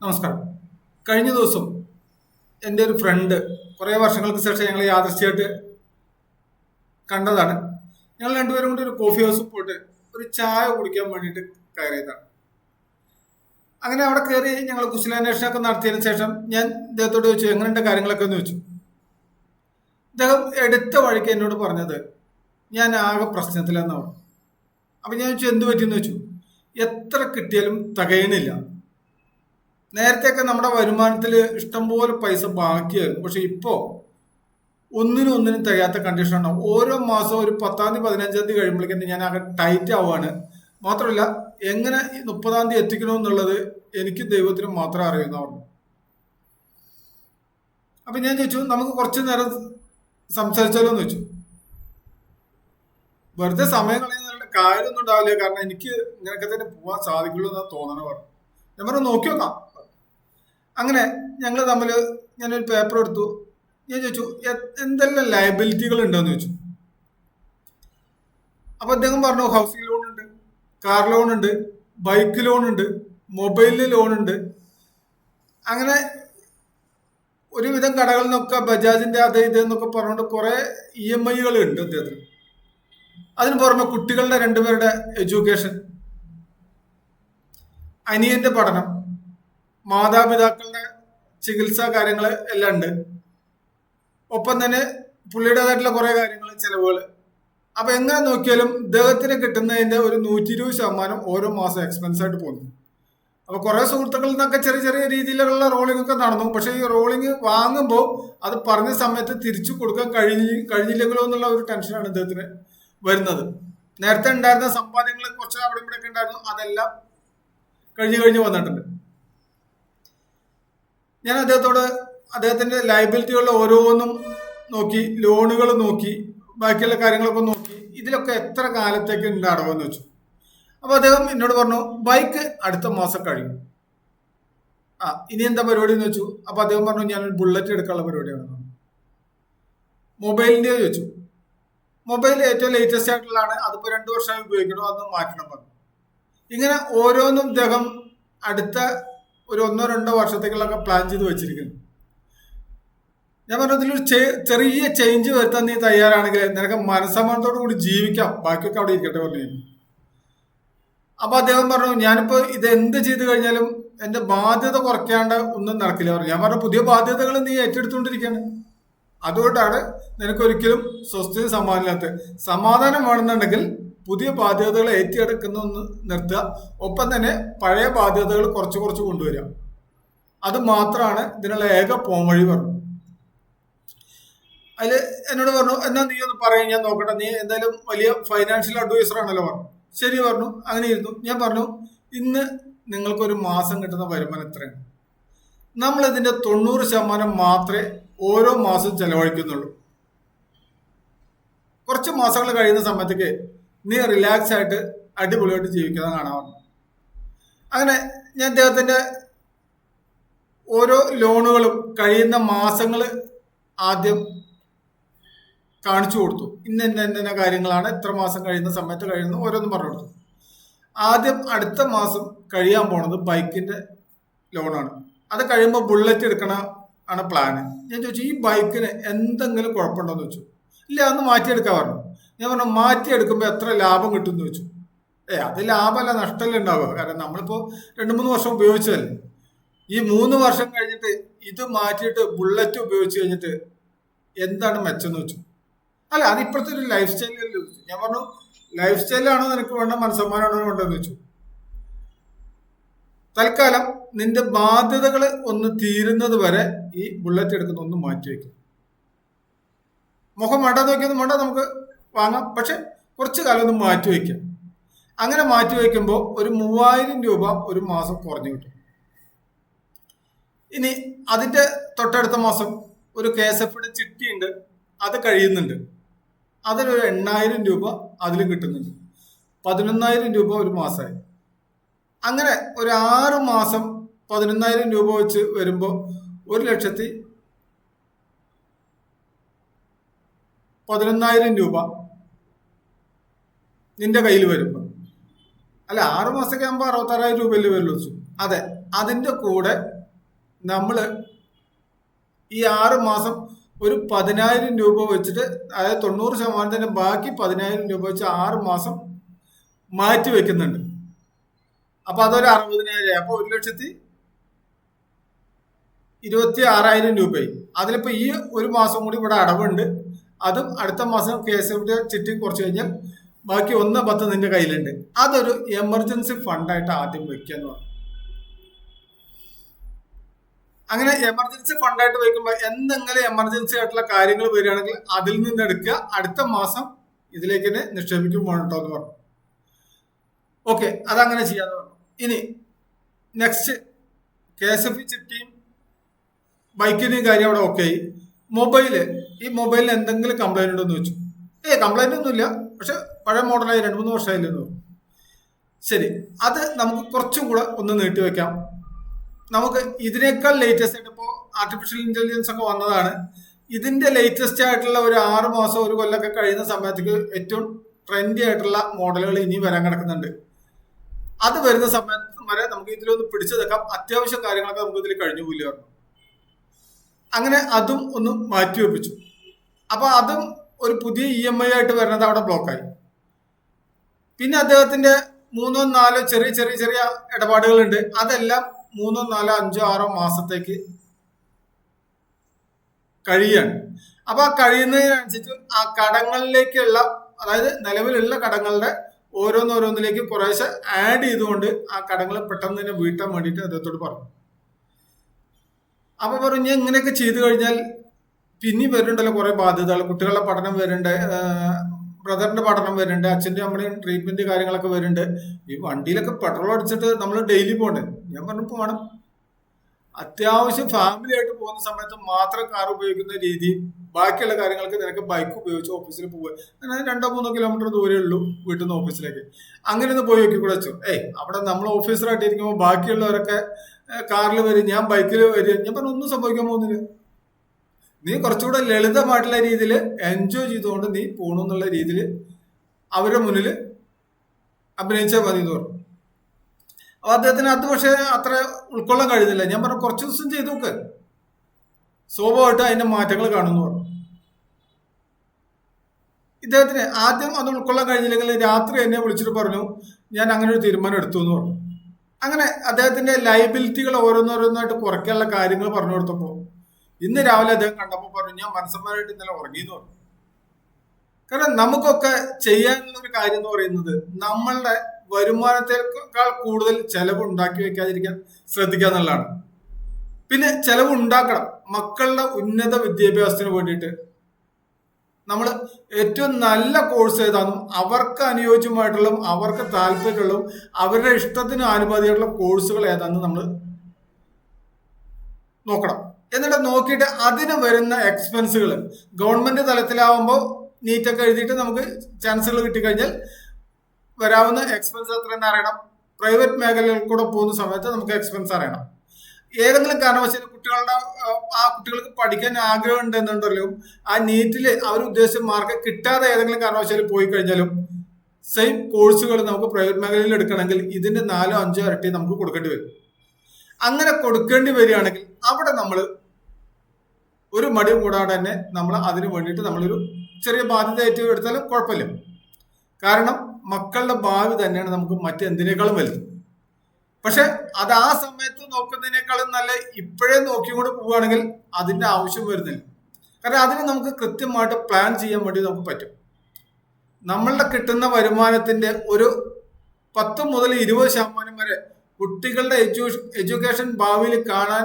നമസ്കാരം. കഴിഞ്ഞ ദിവസം എന്റെ ഒരു ഫ്രണ്ട് കുറേ വർഷങ്ങൾക്ക് ശേഷം ഞങ്ങൾ യാദൃശ്യമായിട്ട് കണ്ടതാണ്. ഞങ്ങൾ രണ്ടുപേരും കൂടി ഒരു കോഫി ഹൗസിൽ പോയിട്ട് ഒരു ചായ കുടിക്കാൻ വേണ്ടിയിട്ട് കയറിയതാണ്. അങ്ങനെ അവിടെ കയറി ഞങ്ങൾ കുശലാന്വേഷണമൊക്കെ നടത്തിയതിന് ശേഷം ഞാൻ ഇദ്ദേഹത്തോട് ചോദിച്ചു എങ്ങനെയുണ്ട് കാര്യങ്ങളൊക്കെ? എന്ന് ചോദിച്ചു. ഇദ്ദേഹം എടുത്ത വഴിക്ക് എന്നോട് പറഞ്ഞത് ഞാൻ ആകെ പ്രശ്നത്തിലെന്ന് അപ്പം ഞാൻ ചോദിച്ചു എന്ത് പറ്റിയെന്ന്? വെച്ചു എത്ര കിട്ടിയാലും തികയണില്ല നേരത്തെയൊക്കെ നമ്മുടെ വരുമാനത്തിൽ ഇഷ്ടംപോലെ പൈസ ബാക്കിയായിരുന്നു. പക്ഷെ ഇപ്പോൾ ഒന്നിനും ഒന്നിനും തികയാത്ത കണ്ടീഷൻ ഉണ്ടാവും ഓരോ മാസവും ഒരു പത്താം തീയതി പതിനഞ്ചാം തീയതി കഴിയുമ്പോഴേക്കും ഞാൻ ആകെ ടൈറ്റ് ആവുകയാണ്. മാത്രമല്ല എങ്ങനെ മുപ്പതാം തീയതി എത്തിക്കണമെന്നുള്ളത് എനിക്ക് ദൈവത്തിന് മാത്രമേ അറിയുന്നതാണ് അപ്പൊ ഞാൻ ചോദിച്ചു നമുക്ക് കുറച്ചു നേരം സംസാരിച്ചാലോ? എന്ന് വെച്ചു വെറുതെ സമയം കളയുന്ന കാര്യമൊന്നും ഉണ്ടാവില്ല. കാരണം എനിക്ക് ഇങ്ങനെയൊക്കെ തന്നെ പോകാൻ സാധിക്കുള്ളൂ എന്നാ തോന്നണ പറഞ്ഞു ഞാൻ പറഞ്ഞു നോക്കി നോക്കാം. അങ്ങനെ ഞങ്ങൾ തമ്മിൽ ഞാനൊരു പേപ്പർ എടുത്തു. ഞാൻ ചോദിച്ചു എന്തെല്ലാം ലയബിലിറ്റികൾ ഉണ്ടെന്ന് ചോദിച്ചു. അപ്പൊ അദ്ദേഹം പറഞ്ഞു ഹൗസിംഗ് ലോൺ ഉണ്ട് കാർ ലോൺ ഉണ്ട് ബൈക്ക് ലോൺ ഉണ്ട് മൊബൈലിൽ ലോൺ ഉണ്ട്. അങ്ങനെ ഒരുവിധം കടകളിൽ നിന്നൊക്കെ ബജാജിന്റെ അത് ഇത് എന്നൊക്കെ പറഞ്ഞുകൊണ്ട് കുറെ ഇ എം ഐകൾ ഉണ്ട് അദ്ദേഹത്തിന്. അതിന് പുറമെ കുട്ടികളുടെ രണ്ടുപേരുടെ എഡ്യൂക്കേഷൻ അനിയന്റെ പഠനം. മാതാപിതാക്കളുടെ ചികിത്സാ കാര്യങ്ങൾ എല്ലാം ഉണ്ട്. ഒപ്പം തന്നെ പുള്ളിയുടേതായിട്ടുള്ള കുറെ കാര്യങ്ങൾ ചിലവുകൾ അപ്പൊ എങ്ങനെ നോക്കിയാലും ഇദ്ദേഹത്തിന് കിട്ടുന്നതിന്റെ ഒരു നൂറ്റി ഇരുപത് ശതമാനം ഓരോ മാസം എക്സ്പെൻസ് ആയിട്ട് പോകുന്നു. അപ്പൊ കുറെ സുഹൃത്തുക്കളിൽ നിന്നൊക്കെ ചെറിയ ചെറിയ രീതിയിലുള്ള റോളിംഗ് ഒക്കെ നടന്നു. പക്ഷെ ഈ റോളിംഗ് വാങ്ങുമ്പോൾ അത് പറഞ്ഞ സമയത്ത് തിരിച്ചു കൊടുക്കാൻ കഴിഞ്ഞി കഴിഞ്ഞില്ലെങ്കിലോ എന്നുള്ള ഒരു ടെൻഷനാണ് ഇദ്ദേഹത്തിന് വരുന്നത്. നേരത്തെ ഉണ്ടായിരുന്ന സമ്പാദ്യങ്ങൾ കുറച്ച് അവിടെ ഇവിടെ ഒക്കെ ഉണ്ടായിരുന്നു. അതെല്ലാം കഴിഞ്ഞു കഴിഞ്ഞ് വന്നിട്ടുണ്ട്. ഞാൻ അദ്ദേഹത്തോട് അദ്ദേഹത്തിന്റെ ലയബിലിറ്റികളുടെ ഓരോന്നും നോക്കി ലോണുകൾ നോക്കി ബാക്കിയുള്ള കാര്യങ്ങളൊക്കെ നോക്കി ഇതിലൊക്കെ എത്ര കാലത്തേക്ക് ഉണ്ട് അടവെന്ന് വെച്ചു. അപ്പോൾ അദ്ദേഹം എന്നോട് പറഞ്ഞു ബൈക്ക് അടുത്ത മാസം കഴിയും. ആ ഇനി എന്താ പരിപാടി എന്ന് വെച്ചു. അപ്പോൾ അദ്ദേഹം പറഞ്ഞു ഞാൻ ബുള്ളറ്റ് എടുക്കാനുള്ള പരിപാടിയാണ്. മൊബൈലിന്റെ ചോദിച്ചു മൊബൈൽ ഏറ്റവും ലേറ്റസ്റ്റ് ആയിട്ടുള്ളതാണ്. അതിപ്പോൾ രണ്ട് വർഷമായി ഉപയോഗിക്കണോ അതൊന്നും മാറ്റണം പറഞ്ഞു. ഇങ്ങനെ ഓരോന്നും അദ്ദേഹം അടുത്ത ഒരു ഒന്നോ രണ്ടോ വർഷത്തേക്കുള്ളൊക്കെ പ്ലാൻ ചെയ്ത് വെച്ചിരിക്കുന്നു. ഞാൻ പറഞ്ഞു ഇതിലൊരു ചെറിയ ചേഞ്ച് വരുത്താൻ നീ തയ്യാറാണെങ്കിൽ നിനക്ക് മനസ്സമ്മതത്തോടു കൂടി ജീവിക്കാം. ബാക്കിയൊക്കെ അവിടെ ഇരിക്കട്ടെ പറഞ്ഞു. അപ്പൊ അദ്ദേഹം പറഞ്ഞു ഞാനിപ്പോ ഇത് എന്ത് ചെയ്തു കഴിഞ്ഞാലും എന്റെ ബാധ്യത കുറയ്ക്കാണ്ട് ഒന്നും നടക്കില്ല. പറഞ്ഞു ഞാൻ പറഞ്ഞു പുതിയ ബാധ്യതകൾ നീ ഏറ്റെടുത്തുകൊണ്ടിരിക്കുകയാണ്. അതുകൊണ്ടാണ് നിനക്ക് ഒരിക്കലും സ്വസ്ഥത സമാധാനമില്ലാത്ത സമാധാനം വേണമെന്നുണ്ടെങ്കിൽ പുതിയ ബാധ്യതകൾ ഏറ്റെടുക്കുന്ന നിർത്തുക. ഒപ്പം തന്നെ പഴയ ബാധ്യതകൾ കുറച്ച് കുറച്ച് കൊണ്ടുവരിക. അത് മാത്രമാണ് ഇതിനുള്ള ഏക പോംവഴി പറഞ്ഞു അതിൽ എന്നോട് പറഞ്ഞു എന്നാ നീ ഒന്ന് പറയും ഞാൻ നോക്കട്ടെ. നീ എന്തായാലും വലിയ ഫൈനാൻഷ്യൽ അഡ്വൈസർ ആണല്ലോ പറഞ്ഞു. ശരി പറഞ്ഞു. അങ്ങനെ ഇരുന്നു. ഞാൻ പറഞ്ഞു ഇന്ന് നിങ്ങൾക്കൊരു മാസം കിട്ടുന്ന വരുമാനം എത്രയാണ്? നമ്മൾ ഇതിന്റെ തൊണ്ണൂറ് ശതമാനം മാത്രമേ ഓരോ മാസവും ചെലവഴിക്കുന്നുള്ളൂ. കുറച്ച് മാസങ്ങൾ കഴിയുന്ന സമയത്തേക്ക് നീ റിലാക്സ് ആയിട്ട് അടിപൊളിയായിട്ട് ജീവിക്കുന്നത് കാണാമെന്ന് അങ്ങനെ ഞാൻ അദ്ദേഹത്തിന്റെ ഓരോ ലോണുകളും കഴിയുന്ന മാസങ്ങൾ ആദ്യം കാണിച്ചു കൊടുത്തു. ഇന്ന ഇന്ന ഇന്ന കാര്യങ്ങളാണ് എത്ര മാസം കഴിയുന്ന സമയത്ത് കഴിയുന്ന ഓരോന്നും പറഞ്ഞു കൊടുത്തു. ആദ്യം അടുത്ത മാസം കഴിയാൻ പോണത് ബൈക്കിന്റെ ലോണാണ് അത് കഴിയുമ്പോൾ ബുള്ളറ്റ് എടുക്കണ ആണ് പ്ലാന് ഞാൻ ചോദിച്ചു ഈ ബൈക്കിന് എന്തെങ്കിലും കുഴപ്പമുണ്ടോ എന്ന് വെച്ചു ഇല്ല അന്ന് മാറ്റിയെടുക്കാൻ പറഞ്ഞു. ഞാൻ പറഞ്ഞു മാറ്റിയെടുക്കുമ്പോൾ എത്ര ലാഭം കിട്ടും എന്ന് വെച്ചു ഏ അത് ലാഭമല്ല നഷ്ടമല്ല ഉണ്ടാവുക. കാരണം നമ്മളിപ്പോൾ രണ്ട് മൂന്ന് വർഷം ഉപയോഗിച്ചതല്ലേ. ഈ മൂന്ന് വർഷം കഴിഞ്ഞിട്ട് ഇത് മാറ്റിയിട്ട് ബുള്ളറ്റ് ഉപയോഗിച്ച് കഴിഞ്ഞിട്ട് എന്താണ് മെച്ചം എന്ന് വെച്ചു അല്ല അത് ഇപ്പോഴത്തെ ഒരു ലൈഫ് സ്റ്റൈലല്ലേ ഞാൻ പറഞ്ഞു ലൈഫ് സ്റ്റൈലാണോ നിനക്ക് വേണ്ട മനസ്സമ്മാനാണോ വേണ്ടതെന്ന് വെച്ചു തൽക്കാലം നിന്റെ ബാധ്യതകൾ ഒന്ന് തീരുന്നത് വരെ ഈ ബുള്ളറ്റ് എടുക്കുന്ന ഒന്ന് മാറ്റി വയ്ക്കും മുഖം വേണ്ട നോക്കിയൊന്നും വേണ്ട നമുക്ക് വാങ്ങാം. പക്ഷെ കുറച്ച് കാലം ഒന്ന് മാറ്റി വയ്ക്കാം. അങ്ങനെ മാറ്റി വയ്ക്കുമ്പോൾ ഒരു മൂവായിരം രൂപ ഒരു മാസം കുറഞ്ഞു കിട്ടും. ഇനി അതിന്റെ തൊട്ടടുത്ത മാസം ഒരു കെ എസ് എഫിയുടെ ചിട്ടിയുണ്ട്. അത് കഴിയുന്നുണ്ട്. അതിലൊരു എണ്ണായിരം രൂപ അതിലും കിട്ടുന്നുണ്ട്. പതിനൊന്നായിരം രൂപ ഒരു മാസമായി അങ്ങനെ ഒരു ആറ് മാസം പതിനൊന്നായിരം രൂപ വെച്ച് വരുമ്പോൾ ഒരു ലക്ഷത്തി പതിനൊന്നായിരം രൂപ നിന്റെ കയ്യിൽ വരുമ്പോൾ അല്ല ആറ് മാസമൊക്കെ ആകുമ്പോൾ അറുപത്താറായിരം രൂപയല്ലേ വരുള്ളൂ. അതെ അതിന്റെ കൂടെ നമ്മൾ ഈ ആറ് മാസം ഒരു പതിനായിരം രൂപ വെച്ചിട്ട് അതായത് തൊണ്ണൂറ് ശതമാനത്തിന്റെ ബാക്കി പതിനായിരം രൂപ വെച്ച് ആറ് മാസം മാറ്റി വെക്കുന്നുണ്ട്. അപ്പോൾ അതൊരു അറുപതിനായിരം അപ്പോൾ ഒരു ലക്ഷത്തി ഇരുപത്തി ആറായിരം രൂപയായി. അതിലിപ്പോ ഈ ഒരു മാസം കൂടി ഇവിടെ അടവുണ്ട്. അതും അടുത്ത മാസം കെ എസ് എഫിന്റെ ചിട്ടി കുറച്ച് കഴിഞ്ഞാൽ ബാക്കി ഒന്ന് പത്ത് നിന്റെ കയ്യിലുണ്ട്. അതൊരു എമർജൻസി ഫണ്ടായിട്ട് ആദ്യം വെക്കുക എന്ന് പറഞ്ഞു. അങ്ങനെ എമർജൻസി ഫണ്ടായിട്ട് വയ്ക്കുമ്പോൾ എന്തെങ്കിലും എമർജൻസി ആയിട്ടുള്ള കാര്യങ്ങൾ വരികയാണെങ്കിൽ അതിൽ നിന്ന് എടുക്കുക. അടുത്ത മാസം ഇതിലേക്ക് തന്നെ നിക്ഷേപിക്കും വേണ്ടോ എന്ന് പറഞ്ഞു. ഓക്കെ അതങ്ങനെ ചെയ്യാന്ന് പറഞ്ഞു. ഇനി നെക്സ്റ്റ് കെ എസ് എഫ് ചിട്ടിയും ബൈക്കിന്റെയും കാര്യം അവിടെ ഓക്കെ മൊബൈൽ ഈ മൊബൈലിൽ എന്തെങ്കിലും കംപ്ലൈന്റ് ഉണ്ടോ എന്ന് ചോദിച്ചു. ഏ കംപ്ലൈന്റ് ഒന്നുമില്ല. പക്ഷെ പഴയ മോഡലായി രണ്ട് മൂന്ന് വർഷമായില്ലെന്ന് പറഞ്ഞു ശരി അത് നമുക്ക് കുറച്ചും കൂടെ ഒന്ന് നീട്ടി വെക്കാം. നമുക്ക് ഇതിനേക്കാൾ ലേറ്റസ്റ്റ് ആയിട്ട് ഇപ്പോൾ ആർട്ടിഫിഷ്യൽ ഇന്റലിജൻസ് ഒക്കെ വന്നതാണ്. ഇതിന്റെ ലേറ്റസ്റ്റ് ആയിട്ടുള്ള ഒരു ആറ് മാസം ഒരു കൊല്ലമൊക്കെ കഴിയുന്ന സമയത്തേക്ക് ഏറ്റവും ട്രെൻഡി ആയിട്ടുള്ള മോഡലുകൾ ഇനി വരാൻ കിടക്കുന്നുണ്ട്. അത് വരുന്ന സമയത്ത് വരെ നമുക്ക് ഇതിലൊന്ന് പിടിച്ചു നിൽക്കാം അത്യാവശ്യ കാര്യങ്ങളൊക്കെ നമുക്ക് ഇതിൽ കഴിഞ്ഞു പോലും അങ്ങനെ അതും ഒന്ന് മാറ്റി വെപ്പിച്ചു. അപ്പൊ അതും ഒരു പുതിയ ഇ എം ഐ ആയിട്ട് വരുന്നത് അവിടെ ബ്ലോക്കായി പിന്നെ അദ്ദേഹത്തിന്റെ മൂന്നോ നാലോ ചെറിയ ചെറിയ ചെറിയ ഇടപാടുകളുണ്ട്. അതെല്ലാം മൂന്നോ നാലോ അഞ്ചോ ആറോ മാസത്തേക്ക് കഴിയാണ് അപ്പൊ ആ കഴിയുന്നതിനനുസരിച്ച് ആ കടങ്ങളിലേക്കുള്ള അതായത് നിലവിലുള്ള കടങ്ങളുടെ ഓരോന്നോരോന്നിലേക്ക് കുറേശ്ശെ ആഡ് ചെയ്തുകൊണ്ട് ആ കടങ്ങൾ പെട്ടെന്ന് തന്നെ വീട്ടാൻ വേണ്ടിയിട്ട് അദ്ദേഹത്തോട് പറഞ്ഞു. അപ്പൊ പറഞ്ഞു ഇങ്ങനെയൊക്കെ ചെയ്തു കഴിഞ്ഞാൽ പിന്നെ വരുന്നുണ്ടല്ലോ കുറെ ബാധ്യതകൾ. കുട്ടികളുടെ പഠനം വരുന്നുണ്ട് ബ്രദറിന്റെ പഠനം വരുന്നുണ്ട് അച്ഛന്റെ അമ്മയും ട്രീറ്റ്മെന്റ് കാര്യങ്ങളൊക്കെ വരുന്നുണ്ട്. ഈ വണ്ടിയിലൊക്കെ പെട്രോൾ അടിച്ചിട്ട് നമ്മൾ ഡെയിലി പോകണ്ടേ ഞാൻ പറഞ്ഞു പോകണം അത്യാവശ്യം ഫാമിലി ആയിട്ട് പോകുന്ന സമയത്ത് മാത്രം കാർ ഉപയോഗിക്കുന്ന രീതി ബാക്കിയുള്ള കാര്യങ്ങൾക്ക് നിനക്ക് ബൈക്ക് ഉപയോഗിച്ച് ഓഫീസിൽ പോവുക. അങ്ങനെ രണ്ടോ മൂന്നോ കിലോമീറ്റർ ദൂരേ ഉള്ളൂ വീട്ടിൽ നിന്ന് ഓഫീസിലേക്ക് അങ്ങനെ ഒന്ന് പോയി നോക്കി കൂടെ വെച്ചു ഏയ് അവിടെ നമ്മൾ ഓഫീസറായിട്ട് ഇരിക്കുമ്പോൾ ബാക്കിയുള്ളവരൊക്കെ കാറിൽ വരും. ഞാൻ ബൈക്കിൽ വരും. ഞാൻ പറഞ്ഞു ഒന്നും സംഭവിക്കാൻ പോകുന്നില്ല. നീ കുറച്ചുകൂടെ ലളിതമായിട്ടുള്ള രീതിയിൽ എൻജോയ് ചെയ്തുകൊണ്ട് നീ പോകണമെന്നുള്ള രീതിയിൽ അവരുടെ മുന്നിൽ അഭിനയിച്ചാൽ മതി എന്ന് പറഞ്ഞു. അപ്പൊ അദ്ദേഹത്തിന് അത് പക്ഷേ അത്ര ഉൾക്കൊള്ളാൻ കഴിയുന്നില്ല ഞാൻ പറഞ്ഞു കുറച്ച് ദിവസം ചെയ്തു നോക്ക്. സ്വാഭാവികമായിട്ട് അതിന്റെ മാറ്റങ്ങൾ കാണുമെന്ന് പറഞ്ഞു. ഇദ്ദേഹത്തിന് ആദ്യം അത് ഉൾക്കൊള്ളാൻ കഴിഞ്ഞില്ലെങ്കിൽ രാത്രി എന്നെ വിളിച്ചിട്ട് പറഞ്ഞു ഞാൻ അങ്ങനെ ഒരു തീരുമാനം എടുത്തു എന്ന് പറഞ്ഞു. അങ്ങനെ അദ്ദേഹത്തിന്റെ ലയബിലിറ്റികൾ ഓരോന്നോരോന്നായിട്ട് കുറയ്ക്കാനുള്ള കാര്യങ്ങൾ പറഞ്ഞു കൊടുത്തപ്പോൾ ഇന്ന് രാവിലെ അദ്ദേഹം കണ്ടപ്പോൾ പറഞ്ഞു ഞാൻ മനസ്സന്മാരായിട്ട് ഇന്നലെ ഉറങ്ങിയെന്ന് പറഞ്ഞു. കാരണം നമുക്കൊക്കെ ചെയ്യാനുള്ള ഒരു കാര്യം എന്ന് പറയുന്നത് നമ്മളുടെ വരുമാനത്തേക്കാൾ കൂടുതൽ ചെലവ് ഉണ്ടാക്കി വെക്കാതിരിക്കാൻ ശ്രദ്ധിക്കുക എന്നുള്ളതാണ്. പിന്നെ ചെലവ് ഉണ്ടാക്കണം. മക്കളുടെ ഉന്നത വിദ്യാഭ്യാസത്തിന് വേണ്ടിയിട്ട് നമ്മൾ ഏറ്റവും നല്ല കോഴ്സ് ഏതാണെന്നും അവർക്ക് അനുയോജ്യമായിട്ടുള്ളതും അവർക്ക് താല്പര്യമുള്ളതും അവരുടെ ഇഷ്ടത്തിന് അനുമതിയുള്ള കോഴ്സുകൾ ഏതാണെന്ന് നമ്മൾ നോക്കണം. എന്നിട്ട് നോക്കിയിട്ട് അതിന് വരുന്ന എക്സ്പെൻസുകൾ ഗവൺമെന്റ് തലത്തിലാവുമ്പോൾ നീറ്റൊക്കെ എഴുതിയിട്ട് നമുക്ക് ചാൻസലർ കിട്ടിക്കഴിഞ്ഞാൽ വരാവുന്ന എക്സ്പെൻസ് എത്ര അറിയണം. പ്രൈവറ്റ് മേഖലയിൽ കൂടെ പോകുന്ന സമയത്ത് നമുക്ക് എക്സ്പെൻസ് അറിയണം. ഏതെങ്കിലും കാരണവശാലും കുട്ടികളുടെ ആ കുട്ടികൾക്ക് പഠിക്കാൻ ആഗ്രഹം എന്നുണ്ടല്ലോ ആ നീറ്റിൽ അവർ ഉദ്ദേശിച്ച മാർക്ക് കിട്ടാതെ ഏതെങ്കിലും കാരണവശാലും പോയി കഴിഞ്ഞാലും സെയിം കോഴ്സുകൾ നമുക്ക് പ്രൈവറ്റ് മേഖലയിൽ എടുക്കണമെങ്കിൽ ഇതിന്റെ നാലോ അഞ്ചോ ഇരട്ടി നമുക്ക് കൊടുക്കേണ്ടി വരും. അങ്ങനെ കൊടുക്കേണ്ടി വരികയാണെങ്കിൽ അവിടെ നമ്മൾ ഒരു മടി കൂടാതെ തന്നെ നമ്മൾ അതിന് വേണ്ടിയിട്ട് നമ്മളൊരു ചെറിയ ബാധ്യത ഏറ്റവും എടുത്താലും കുഴപ്പമില്ല. കാരണം മക്കളുടെ ഭാവി തന്നെയാണ് നമുക്ക് മറ്റെന്തിനേക്കാളും വലുത്. പക്ഷെ അത് ആ സമയത്ത് നോക്കുന്നതിനേക്കാളും നല്ല ഇപ്പോഴേ നോക്കിക്കൊണ്ട് പോവുകയാണെങ്കിൽ അതിന്റെ ആവശ്യം വരുന്നില്ല. കാരണം അതിന് നമുക്ക് കൃത്യമായിട്ട് പ്ലാൻ ചെയ്യാൻ വേണ്ടി നമുക്ക് പറ്റും. നമ്മളുടെ കിട്ടുന്ന വരുമാനത്തിന്റെ ഒരു പത്ത് മുതൽ ഇരുപത് ശതമാനം വരെ കുട്ടികളുടെ എഡ്യൂ എഡ്യൂക്കേഷൻ ഭാവിയിൽ കാണാൻ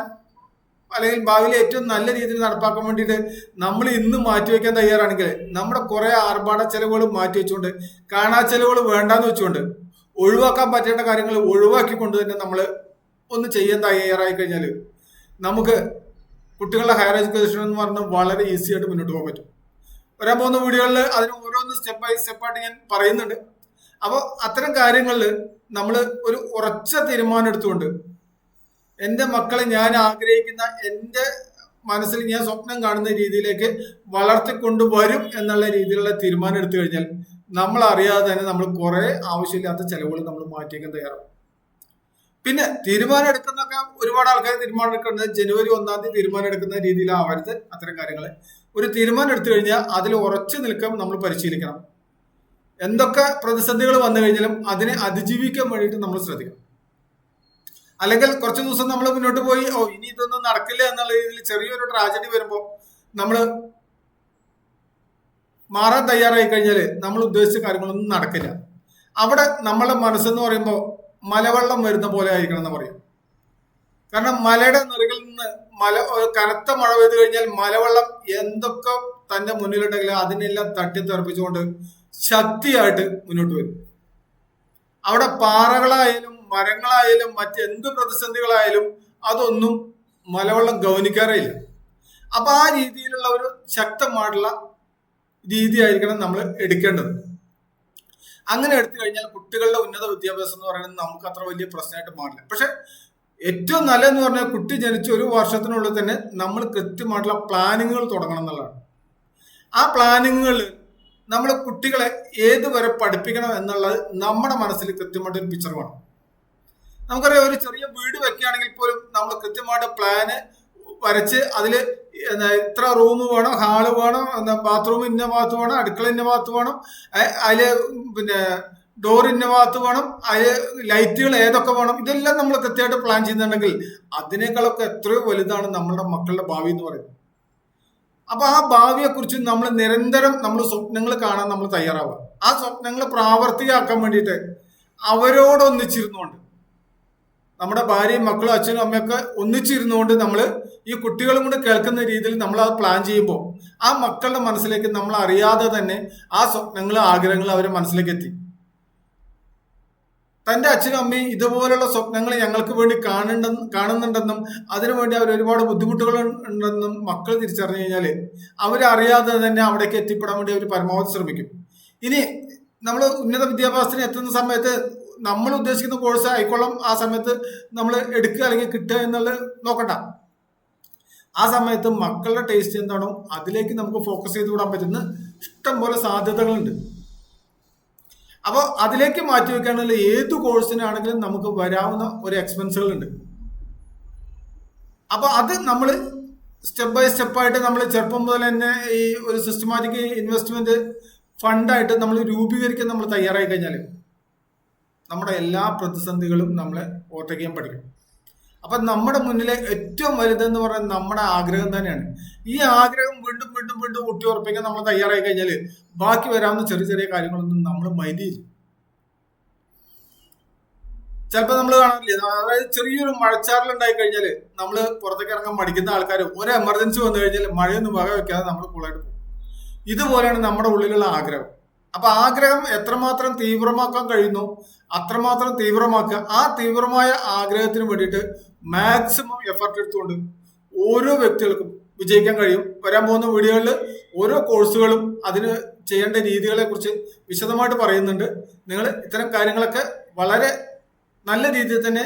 അല്ലെങ്കിൽ ഭാവിയിൽ ഏറ്റവും നല്ല രീതിയിൽ നടപ്പാക്കാൻ വേണ്ടിയിട്ട് നമ്മൾ ഇന്ന് മാറ്റിവെക്കാൻ തയ്യാറാണെങ്കിൽ നമ്മുടെ കുറെ ആർഭാട ചെലവുകൾ മാറ്റി വെച്ചുകൊണ്ട് കാണാ ചെലവുകൾ വേണ്ടാന്ന് വെച്ചുകൊണ്ട് ഒഴിവാക്കാൻ പറ്റേണ്ട കാര്യങ്ങൾ ഒഴിവാക്കിക്കൊണ്ട് തന്നെ നമ്മൾ ഒന്ന് ചെയ്യാൻ തയ്യാറായി കഴിഞ്ഞാൽ നമുക്ക് കുട്ടികളുടെ ഹയർ എഡ്യൂക്കേഷൻ എന്ന് പറഞ്ഞാൽ വളരെ ഈസി ആയിട്ട് മുന്നോട്ട് പോകാൻ പറ്റും. വരാൻ പോകുന്ന വീഡിയോകളിൽ അതിന് ഓരോന്ന് സ്റ്റെപ്പ് ബൈ സ്റ്റെപ്പായിട്ട് ഞാൻ പറയുന്നുണ്ട്. അപ്പോൾ അത്തരം കാര്യങ്ങളിൽ നമ്മൾ ഒരു ഉറച്ച തീരുമാനം എടുത്തുകൊണ്ട് എന്റെ മക്കളെ ഞാൻ ആഗ്രഹിക്കുന്ന എന്റെ മനസ്സിൽ ഞാൻ സ്വപ്നം കാണുന്ന രീതിയിലേക്ക് വളർത്തിക്കൊണ്ടുവരും എന്നുള്ള രീതിയിലുള്ള തീരുമാനം എടുത്തു കഴിഞ്ഞാൽ നമ്മൾ അറിയാതെ തന്നെ നമ്മൾ കുറെ ആവശ്യമില്ലാത്ത ചെലവുകൾ നമ്മൾ മാറ്റിയേക്കാൻ തയ്യാറാവും. പിന്നെ തീരുമാനം എടുക്കുന്നൊക്കെ ഒരുപാട് ആൾക്കാർ തീരുമാനം എടുക്കുന്നത് ജനുവരി ഒന്നാം തീയതി തീരുമാനം എടുക്കുന്ന രീതിയിലാവരുത് അത്തരം കാര്യങ്ങൾ ഒരു തീരുമാനം എടുത്തു കഴിഞ്ഞാൽ അതിൽ ഉറച്ചു നിൽക്കാൻ നമ്മൾ പരിശീലിക്കണം. എന്തൊക്കെ പ്രതിസന്ധികൾ വന്നു കഴിഞ്ഞാലും അതിനെ അതിജീവിക്കാൻ വേണ്ടിയിട്ട് നമ്മൾ ശ്രദ്ധിക്കണം. അല്ലെങ്കിൽ കുറച്ച് ദിവസം നമ്മൾ മുന്നോട്ട് പോയി ഓ ഇനി ഇതൊന്നും നടക്കില്ല എന്നുള്ള രീതിയിൽ ചെറിയൊരു ട്രാജഡി വരുമ്പോൾ നമ്മൾ മാറാൻ തയ്യാറായി കഴിഞ്ഞാൽ നമ്മൾ ഉദ്ദേശിച്ച കാര്യങ്ങളൊന്നും നടക്കില്ല. അവിടെ നമ്മളെ മനസ്സെന്ന് പറയുമ്പോൾ മലവെള്ളം വരുന്ന പോലെ ആയിരിക്കണം എന്ന് പറയും. കാരണം മലയുടെ നിറകിൽ നിന്ന് മല കനത്ത മഴ പെയ്തു കഴിഞ്ഞാൽ മലവെള്ളം എന്തൊക്കെ തന്റെ മുന്നിലുണ്ടെങ്കിലും അതിനെല്ലാം തട്ടിത്തെറിപ്പിച്ചുകൊണ്ട് ശക്തിയായിട്ട് മുന്നോട്ട് വരും. അവിടെ പാറകളായാലും മരങ്ങളായാലും മറ്റെന്ത് പ്രതിസന്ധികളായാലും അതൊന്നും മലവെള്ളം ഗൗനിക്കാറേ ഇല്ല. അപ്പൊ ആ രീതിയിലുള്ള ഒരു ശക്തമായിട്ടുള്ള രീതിയായിരിക്കണം നമ്മൾ എടുക്കേണ്ടത്. അങ്ങനെ എടുത്തു കഴിഞ്ഞാൽ കുട്ടികളുടെ ഉന്നത വിദ്യാഭ്യാസം എന്ന് പറയുന്നത് നമുക്ക് അത്ര വലിയ പ്രശ്നമായിട്ട് മാറില്ല. പക്ഷെ ഏറ്റവും നല്ലതെന്ന് പറഞ്ഞാൽ കുട്ടി ജനിച്ച ഒരു വർഷത്തിനുള്ളിൽ തന്നെ നമ്മൾ കൃത്യമായിട്ടുള്ള പ്ലാനിങ്ങുകൾ തുടങ്ങണം എന്നുള്ളതാണ്. ആ പ്ലാനിങ്ങുകൾ നമ്മൾ കുട്ടികളെ ഏതുവരെ പഠിപ്പിക്കണം എന്നുള്ളത് നമ്മുടെ മനസ്സിൽ കൃത്യമായിട്ട് ഒരു പിക്ചർ വേണം. നമുക്കറിയാം ഒരു ചെറിയ വീട് വെക്കുകയാണെങ്കിൽ പോലും നമ്മൾ കൃത്യമായിട്ട് പ്ലാന് വരച്ച് അതിൽ ഇത്ര റൂം വേണം ഹാൾ വേണം ബാത്റൂം ഇന്ന ഭാഗത്ത് വേണം അടുക്കള ഇന്ന ഭാഗത്ത് വേണം അതിൽ പിന്നെ ഡോർ ഇന്ന ഭാഗത്ത് വേണം അതിൽ ലൈറ്റുകൾ ഏതൊക്കെ വേണം ഇതെല്ലാം നമ്മൾ കൃത്യമായിട്ട് പ്ലാൻ ചെയ്യുന്നുണ്ടെങ്കിൽ അതിനേക്കാളൊക്കെ എത്രയോ വലുതാണ് നമ്മളുടെ മക്കളുടെ ഭാവി എന്ന് പറയുന്നത്. അപ്പൊ ആ ഭാവിയെ കുറിച്ച് നമ്മൾ നിരന്തരം നമ്മൾ സ്വപ്നങ്ങൾ കാണാൻ നമ്മൾ തയ്യാറാവുക. ആ സ്വപ്നങ്ങൾ പ്രാവർത്തികമാക്കാൻ വേണ്ടിയിട്ട് അവരോടൊന്നിച്ചിരുന്നുകൊണ്ട് നമ്മുടെ ഭാര്യയും മക്കളും അച്ഛനും അമ്മയൊക്കെ ഒന്നിച്ചിരുന്നുകൊണ്ട് നമ്മൾ ഈ കുട്ടികളും കൂടെ കേൾക്കുന്ന രീതിയിൽ നമ്മൾ അത് പ്ലാൻ ചെയ്യുമ്പോൾ ആ മക്കളുടെ മനസ്സിലേക്ക് നമ്മൾ അറിയാതെ തന്നെ ആ സ്വപ്നങ്ങൾ ആഗ്രഹങ്ങൾ അവരെ മനസ്സിലേക്ക് എത്തി. തന്റെ അച്ഛനും അമ്മയും ഇതുപോലുള്ള സ്വപ്നങ്ങൾ ഞങ്ങൾക്ക് വേണ്ടി കാണുന്ന കാണുന്നുണ്ടെന്നും അതിനുവേണ്ടി അവർ ഒരുപാട് ബുദ്ധിമുട്ടുകൾ ഉണ്ടെന്നും മക്കൾ തിരിച്ചറിഞ്ഞു കഴിഞ്ഞാൽ അവരറിയാതെ തന്നെ അവിടേക്ക് എത്തിപ്പെടാൻ വേണ്ടി അവർ പരമാവധി ശ്രമിക്കും. ഇനി നമ്മൾ ഉന്നത വിദ്യാഭ്യാസത്തിന് എത്തുന്ന സമയത്ത് നമ്മൾ ഉദ്ദേശിക്കുന്ന കോഴ്സ് ആയിക്കോളം ആ സമയത്ത് നമ്മൾ എടുക്കുക അല്ലെങ്കിൽ കിട്ടുക എന്നുള്ളത് നോക്കണ്ട. ആ സമയത്ത് മക്കളുടെ ടേസ്റ്റ് എന്താണോ അതിലേക്ക് നമുക്ക് ഫോക്കസ് ചെയ്ത് വിടാൻ പറ്റുന്ന ഇഷ്ടം പോലെ സാധ്യതകളുണ്ട്. അപ്പോൾ അതിലേക്ക് മാറ്റി വെക്കാനുള്ള ഏത് കോഴ്സിനാണെങ്കിലും നമുക്ക് വരാവുന്ന ഒരു എക്സ്പെൻസുകൾ ഉണ്ട് അപ്പോൾ അത് നമ്മൾ സ്റ്റെപ്പ് ബൈ സ്റ്റെപ്പായിട്ട് നമ്മൾ ചെറുപ്പം മുതൽ തന്നെ ഈ ഒരു സിസ്റ്റമാറ്റിക് ഇൻവെസ്റ്റ്മെന്റ് ഫണ്ടായിട്ട് നമ്മൾ രൂപീകരിക്കാൻ നമ്മൾ തയ്യാറായി കഴിഞ്ഞാൽ നമ്മുടെ എല്ലാ പ്രതിസന്ധികളും നമ്മളെ ഓവർടേക്ക് പഠിക്കും. അപ്പൊ നമ്മുടെ മുന്നിലെ ഏറ്റവും വലുതെന്ന് പറയുന്നത് നമ്മുടെ ആഗ്രഹം തന്നെയാണ്. ഈ ആഗ്രഹം വീണ്ടും വീണ്ടും വീണ്ടും ഊട്ടി ഉറപ്പിക്കാൻ നമ്മൾ തയ്യാറായി കഴിഞ്ഞാൽ ബാക്കി വരാവുന്ന ചെറിയ ചെറിയ കാര്യങ്ങളൊന്നും നമ്മൾ മൈൻഡ് ചെയ്യും. ചിലപ്പോൾ നമ്മൾ കാണാറില്ലേ? അതായത് ചെറിയൊരു മഴച്ചാറൽ ഉണ്ടായി കഴിഞ്ഞാൽ നമ്മൾ പുറത്തേക്ക് ഇറങ്ങാൻ മടിക്കുന്ന ആൾക്കാർ ഒരു എമർജൻസി വന്നു കഴിഞ്ഞാൽ മഴയൊന്നും വക വെക്കാതെ നമ്മൾ കൂളായിട്ട് പോകും. ഇതുപോലെയാണ് നമ്മുടെ ഉള്ളിലുള്ള ആഗ്രഹം. അപ്പൊ ആഗ്രഹം എത്രമാത്രം തീവ്രമാക്കാൻ കഴിയുന്നു അത്രമാത്രം തീവ്രമാക്കുക. ആ തീവ്രമായ ആഗ്രഹത്തിന് വേണ്ടിയിട്ട് മാക്സിമം എഫർട്ട് എടുത്തുകൊണ്ട് ഓരോ വ്യക്തികൾക്കും വിജയിക്കാൻ കഴിയും. വരാൻ പോകുന്ന വീഡിയോകളിൽ ഓരോ കോഴ്സുകളും അതിന് ചെയ്യേണ്ട രീതികളെ കുറിച്ച് വിശദമായിട്ട് പറയുന്നുണ്ട്. നിങ്ങൾ ഇത്തരം കാര്യങ്ങളൊക്കെ വളരെ നല്ല രീതിയിൽ തന്നെ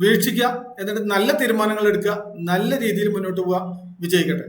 വീക്ഷിക്കുക എന്നിട്ട് നല്ല തീരുമാനങ്ങൾ എടുക്കുക നല്ല രീതിയിൽ മുന്നോട്ട് പോവുക. വിജയിക്കട്ടെ.